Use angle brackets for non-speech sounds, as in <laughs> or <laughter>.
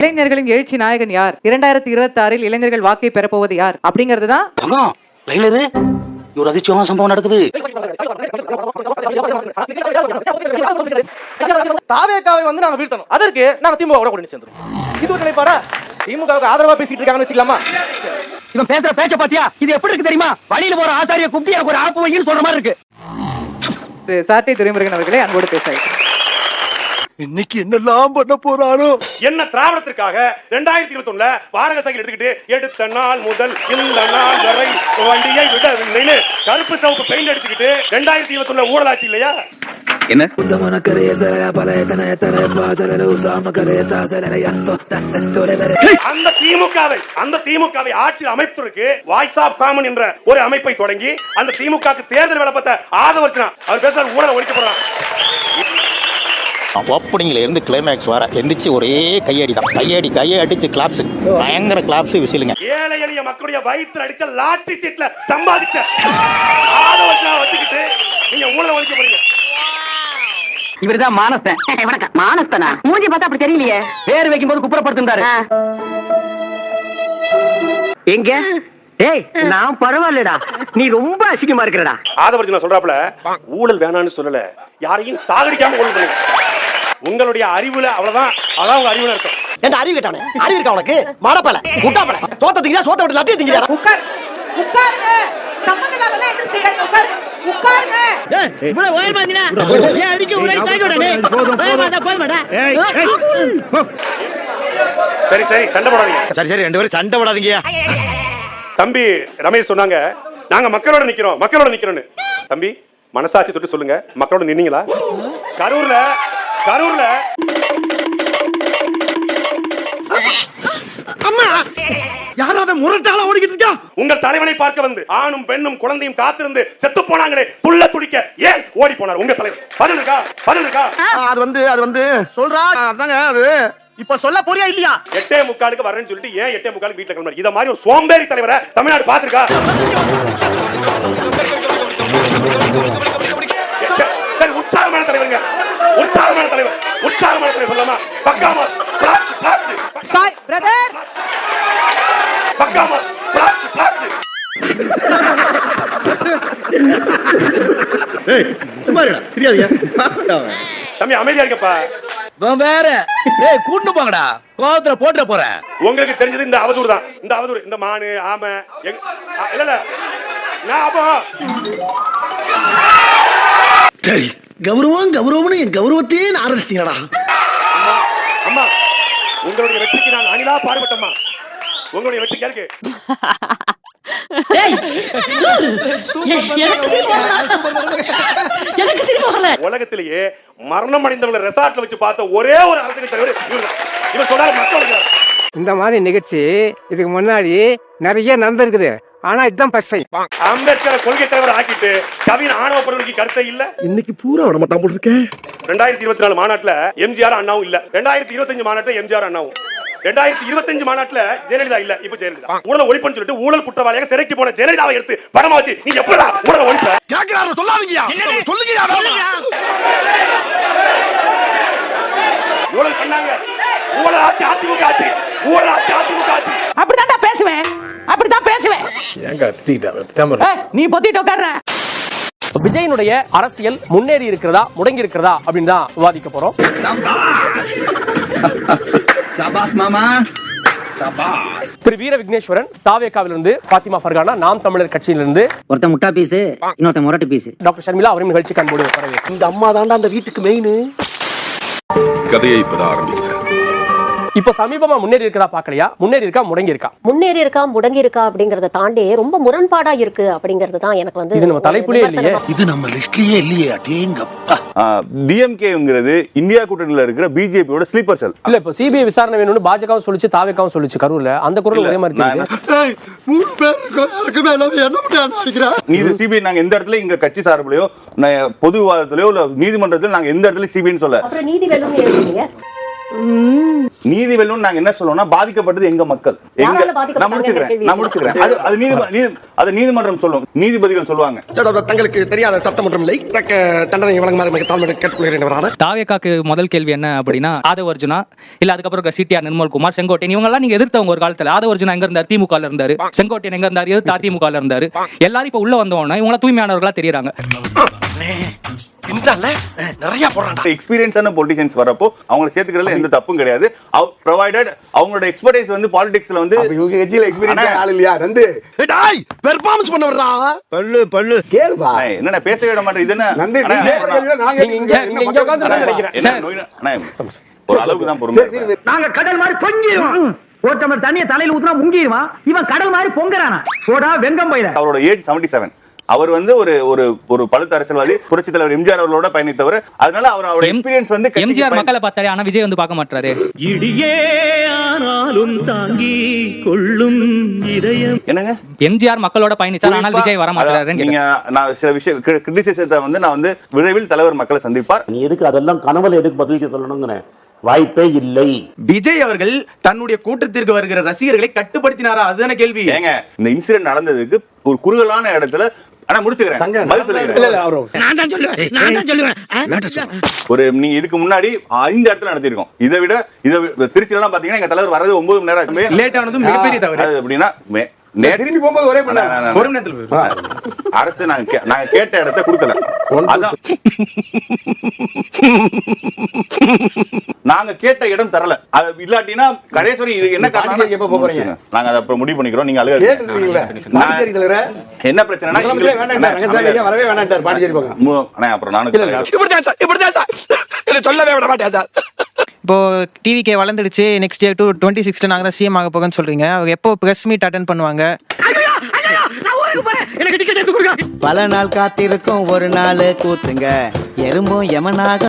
இளைஞர்களின் எழுச்சி நாயகன் யார்? இரண்டாயிரத்தி இருபத்தி ஆறில் இளைஞர்கள் வாக்கை பெறப்போவது யார்? அப்படிங்கிறது தான் ஒரு அதிர்ச்சியான சம்பவம் நடக்குது. தாவேக்காவை வந்து நாங்க வீழ்த்தணும். அதற்கு நாங்க திமுக கூட சேர்ந்துரும் இது ஒரு நிலைப்பாடா? திமுகவுக்கு ஆதரவா பேசிட்டு இருக்காங்கன்னு வச்சுக்கலாமா? இவன் பேசுற பேச்ச பாத்தியா? இது எப்படி இருக்கு தெரியுமா? வழியில போற ஆசாரிய குப்தி எனக்கு ஒரு ஆப்பு வைன்னு சொல்ற மாதிரி இருக்கு. சாட்டை துரைமுருகன் அவர்களை அன்போடு பேச இன்னைக்கு என்னெல்லாம் பண்ண போறானோ? என்ன திராவிடத்திற்காக ரெண்டாயிரத்தி இருபத்தி ஒண்ணுல வாடகை சைக்கிள் எடுத்துக்கிட்டு எடுத்த நாள் முதல் இந்த நாள் வரை வண்டியை விடவில்லைன்னு கருப்பு சவுப்பு பெயிண்ட் அடிச்சுக்கிட்டு ரெண்டாயிரத்தி இருபத்தி ஒண்ணுல ஊழலாச்சு இல்லையா? என்ன? அந்த திமுகவை அந்த திமுகவை ஆட்சி அமைப்பதற்கு வாய்ஸ் ஆஃப் காமன் என்ற ஒரு அமைப்பை தொடங்கி அந்த திமுகவுக்கு தேர்தல் விளப்பத்தை ஆதரவர்ச்சனா அவர் பேசுற ஊழலை ஒழிக்க போறான். ஓப்பனிங்ல இருந்து கிளைமேக்ஸ் வர எந்திரிச்சு ஒரே கையடி தான். கையடி கையை அடிச்சு கிளாப்ஸ் பயங்கர கிளாப்ஸ் விசிலுங்க. ஏழை எளிய மக்களுடைய வயிற்றுல அடிச்ச லாட்டரி சீட்ல சம்பாதிச்ச வச்சுக்கிட்டு நீங்க ஊழலை ஒழிக்க போறீங்க. இவர்தான் மானஸ்தன் <laughs> வணக்கம். மானஸ்தனா மூஞ்சி பார்த்தா அப்படி தெரியலையே. பேர் வைக்கும்போது குப்புறப்படுத்திருந்தாரு எங்க? ஏய் நான் பரவாயில்லடா. நீ ரொம்ப அசிங்கமா இருக்கிறடா. ஆதவர்ஜனா சொல்றாப்ல ஊழல் வேணாம்னு சொல்லல. யாரையும் சாகடிக்காம ஊழல் பண்ணுங்க உங்களுடைய அறிவுல அவ்வளவுதான். அதான் உங்க அறிவுல அர்த்தம் என்ன அறிவு கேட்டானே? அறிவு இருக்கா உனக்கு? மாடப்பல முட்டாப்பல. சோத்த சோத்த விட்டு லட்டிய திங்க உட்கார். உட்காருங்க. இவ்வளவு இருந்தீனா ஏன் விடனே போதுமாடா சரி சரி. சண்டை போடாதீங்க. சரி சரி. ரெண்டு பேரும் சண்டை போடாதீங்க தம்பி ரமேஷ் சொன்னாங்க நாங்க மக்களோட நிக்கிறோம் மக்களோட நிக்கிறோம்னு தம்பி மனசாட்சி தொட்டு சொல்லுங்க மக்களோட நின்னீங்களா? கரூர்ல கரூர்ல. யாராவது முரட்டாளா ஓடிக்கிட்டு இருக்கா? உங்கள் தலைவனை பார்க்க வந்து ஆணும் பெண்ணும் குழந்தையும் காத்திருந்து செத்து போனாங்களே புள்ள துடிக்க ஏன் ஓடி போனார் உங்க தலைவர்? பதில் இருக்கா? பதில் இருக்கா? அது வந்து அது வந்து சொல்றா அதாங்க அது இப்ப சொல்ல போறியா இல்லையா? எட்டே முக்காலுக்கு வரேன்னு சொல்லிட்டு ஏன் எட்டே முக்காலுக்கு வீட்டுல கிளம்புறாரு இத மாதிரி ஒரு சோம்பேறி தலைவரை தமிழ்நாடு பாத்துருக்கா சரி உற்சாகமான தலைவருங்க. உற்சாகமான தலைவர். உற்சாகமான தலைவர் சொல்லாமா? பக்காமா பிளாஸ்ட் பிளாஸ்ட் சாய் பிரதர் பக்காமா பிளாஸ்ட் பிளாஸ்ட் தம்பி அமைதியா இருக்கப்பா. வேற. ஏய் கூட்டு போங்கடா. கோவத்துல போட்டுற போறேன். உங்களுக்கு தெரிஞ்சது இந்த அவதூறு தான். இந்த அவதூறு இந்த மானு ஆமை இல்ல இல்ல. நான் அப்போ சரி கௌரவம் கௌரவம்னு என் கௌரவத்தையே ஆரம்பிச்சிட்டீங்களா அம்மா அம்மா உங்களுடைய வெற்றிக்கு நான் அணிலா பாடுபட்டம்மா. உங்களுடைய வெற்றி யாருக்கு? எனக்கு சிரிப்பு வரல. உலகத்திலேயே மரணம் அடைந்தவங்களை ரெசார்ட்ல வச்சு பார்த்த ஒரே ஒரு அரசியல் தலைவர் இவர் சொல்றாரு மக்களுக்கு இந்த மாதிரி நிகழ்ச்சி இதுக்கு முன்னாடி நிறைய நடந்திருக்குது ஆனா இதுதான் டைம் அம்பேத்கரை கொள்கை தலைவர் ஆக்கிட்டு கவின் ஆணவ பொருளுக்கு கருத்தை இல்ல. இன்னைக்கு பூரா விட மாட்டான் இருக்கேன் ரெண்டாயிரத்தி இருபத்தி நாலு மாநாட்டுல எம்ஜிஆர் அண்ணாவும் இல்ல. ரெண்டாயிரத்தி இருபத்தஞ்சு மாநாட்டுல எம்ஜிஆர் அண்ணாவும். ரெண்டாயிரத்தி இருபத்தஞ்சு மாநாட்டுல ஜெயலலிதா இல்ல இப்ப ஜெயலலிதா. ஊழல் ஒழிப்புன்னு சொல்லிட்டு ஊழல் குற்றவாளியாக சிறைக்கு போன ஜெயலலிதாவை எடுத்து படமா வச்சு நீ எப்படா ஊழல் ஒழிப்ப? கேக்குறாரு சொல்லாதீங்க சொல்லுங்க ஊழல் பண்ணாங்க. ஊழல் ஆட்சி அதிமுக ஆட்சி ஊழல் ஆட்சி அதிமுக ஆட்சி அப்படிதான்டா பேசுவேன். அப்படிதான் பேசுவேன். ஏய், நீ பொத்திட்டு உட்கார்ற விஜயனுடைய அரசியல் முன்னேறி இருக்கிறதா முடங்கி இருக்கிறதா அப்படின்னு தான் விவாதிக்க போறோம். <laughs> சபாஸ் மாமா. சபாஸ் திரு வீர விக்னேஸ்வரன் தாவேக்காவிலிருந்து பாத்திமா ஃபர்கானா நாம் தமிழர் கட்சியிலிருந்து ஒருத்தன் முட்டா பீஸ் இன்னொருத்தன் முரட்டு பீஸ். டாக்டர் ஷர்மிளா அவரும் நிகழ்ச்சி கண்போடு இந்த அம்மா தாண்டா அந்த வீட்டுக்கு மெயின் கதையை இப்பதான் ஆரம்பிக்கிறேன் இப்போ சமீபமா முன்னேறி இருக்கதா பார்க்கலையா? முன்னேறி இருக்கா முடங்கி இருக்கா? முன்னேறி இருக்கா முடங்கி இருக்கா அப்படிங்கறத தாண்டி ரொம்ப முரண்பாடா இருக்கு அப்படிங்கிறது தான் எனக்கு வந்து இது நம்ம தலைப்புலயே இல்லையே. இது நம்ம லிஸ்ட்லயே இல்லையே அடேங்கப்பா. டிஎம்கேங்கிறது இந்தியா கூட்டணியில இருக்கிற பிஜேபியோட ஸ்லீப்பர் செல் இல்ல இப்போ சிபிஐ விசாரணை வேணும்னு பாஜகவும் சொல்லிச்சு தாவேக்காவும் சொல்லிச்சு கரூர்ல. அந்த குரல் ஒரே மாதிரி நீதி சிபிஐ நாங்க எந்த இடத்துல இங்க கட்சி சார்பிலையோ பொது விவாதத்திலயோ இல்ல நீதிமன்றத்திலயோ நாங்க எந்த இடத்துல சிபிஐன்னு சொல்ல. நீதி வெல்லும் நாங்க என்ன சொல்லுவோம்னா பாதிக்கப்பட்டது எங்க மக்கள். எங்க நான் முடிச்சுக்கிறேன் நான் முடிச்சுக்கிறேன். அது அது நீதி நீதி- அது நீதிமன்றம் சொல்லும். நீதிபதிகள் சொல்லுவாங்க. தங்களுக்கு தெரியாத சட்டம் ஒன்றும் இல்லை. தக்க தண்டனை வழங்குமாறு மிக தாழ்மையை கேட்டுக்கொள்கிறேன் தாவேக்காக்கு முதல் கேள்வி என்ன அப்படின்னா ஆதவ அர்ஜுனா இல்ல அதுக்கப்புறம் சிடிஆர் நிர்மல்குமார் செங்கோட்டையன் இவங்க எல்லாம் நீங்க எதிர்த்தவங்க ஒரு காலத்துல. ஆதவ அர்ஜுனா எங்க இருந்தாரு? திமுக இருந்தாரு. செங்கோட்டையன் எங்க இருந்தாரு? எதிர்த்து அதிமுக இருந்தாரு. எல்லாரும் இப்ப உள்ள வந்தவொடனே இவங்க தூய்மையானவர்களா தெரியறாங்க. நிறைய எக்ஸ்பீரியன்ஸான பொலிட்டிஷியன்ஸ் வரப்போ அவங்களை சேர்த்துக்கிறதுல எந்த தப்பும் கிடையாது. ப்ரொவைடட் அவங்களோட எக்ஸ்பர்டைஸ் வந்து பாலிடிக்ஸ்ல வந்து இவங்க கட்சியில எக்ஸ்பீரியன்ஸ். ஆள் இல்லையா? டாய் பெர்ஃபார்மன்ஸ் பண்ண வர்றா பல்லு. பல்லு அண்ணா, என்னண்ணா பேச விட மாட்டேன். இது என்ன? நந்து. இங்க- இங்க- உட்கார்ந்து நினைக்கிறேன். ஒரு அளவுக்கு தான் பொறுமை. நாங்க கடல் மாதிரி பொங்கிடுவோம். ஒரு தண்ணிய தலையில ஊத்துனா முங்கிடுவான். இவன் கடல் மாதிரி பொங்குறானா? போடா வெங்கம் பயில. அவரோட ஏஜ் 77 செவன் அவர் வந்து ஒரு ஒரு ஒரு பழுத்த அரசியல்வாதி புரட்சி தலைவர் எம்ஜிஆர் அவர்களோட பயணித்தவர். அதனால அவர் அவரோட எக்ஸ்பீரியன்ஸ் வந்து எம்ஜிஆர் மக்களை பார்த்தாரு ஆனா விஜய் வந்து பார்க்க மாட்டாரு இடியே ஆனாலும் தாங்கி கொள்ளும் இதயம். என்னங்க? எம்ஜிஆர் மக்களோட பயணிச்சார் ஆனால் விஜய் வர மாட்டாரு நீங்க நான் சில விஷயம் கிரிட்டிசிசத்தை வந்து நான் வந்து விரைவில் தலைவர் மக்களை சந்திப்பார். நீ எதுக்கு அதெல்லாம் கனவுல எதுக்கு பதிலுக்கு சொல்லணுங்கிறேன் வாய்ப்பே இல்லை. விஜய் அவர்கள் தன்னுடைய கூட்டத்திற்கு வருகிற ரசிகர்களை கட்டுப்படுத்தினாரா? அதுதானே கேள்வி. ஏங்க இந்த இன்சிடென்ட் நடந்ததுக்கு ஒரு குறுகலான இடத்துல ஆனா முடிச்சுக்கிறேன். பதில் சொல்லிக்கிறேன். இல்ல, இல்ல, அவரு. நான் தான் சொல்லுவேன் நான் தான் சொல்லுவேன். ஒரு நீங்க இதுக்கு முன்னாடி ஐந்து இடத்துல நடத்திருக்கோம் இதை விட இதை திருச்சியில எல்லாம் பாத்தீங்கன்னா எங்க தலைவர் வரது ஒன்பது மணி நேரம். லேட் ஆனதும் மிகப்பெரிய தவறு. அது அப்படின்னா திரும்பி போகும்போது ஒரே பண்ண ஒரு மணி நேரத்துல. அரசு நாங்க நாங்க கேட்ட இடத்த கொடுக்கல. நாங்க கேட்ட இடம் தரல. அது இல்லாட்டினா கடைசி இது என்ன பாண்டிச்சேரிக்கு எப்ப காரணம் போறீங்க? நாங்க அதை அப்புறம் முடிவு பண்ணிக்கிறோம். நீங்க அழுக என்ன பிரச்சனைனா வரவே வேண்டாம் பாண்டிச்சேரி பக்கம். அப்புறம் நானும் என்ன சொல்லவே விட மாட்டேன் சார். இப்போ டிவிகே வளர்ந்துடுச்சு நெக்ஸ்ட் இயர் டூ டுவெண்ட்டி சிக்ஸ்ல நாங்க தான் சிஎம் ஆக போகன்னு சொல்றீங்க. அவங்க எப்போ பிரஸ் மீட் அட்டன் பண்ணுவாங்க? பல நாள் காத்திருக்கும் ஒரு நாள் கூத்துங்க. எறும்பும் யமனாக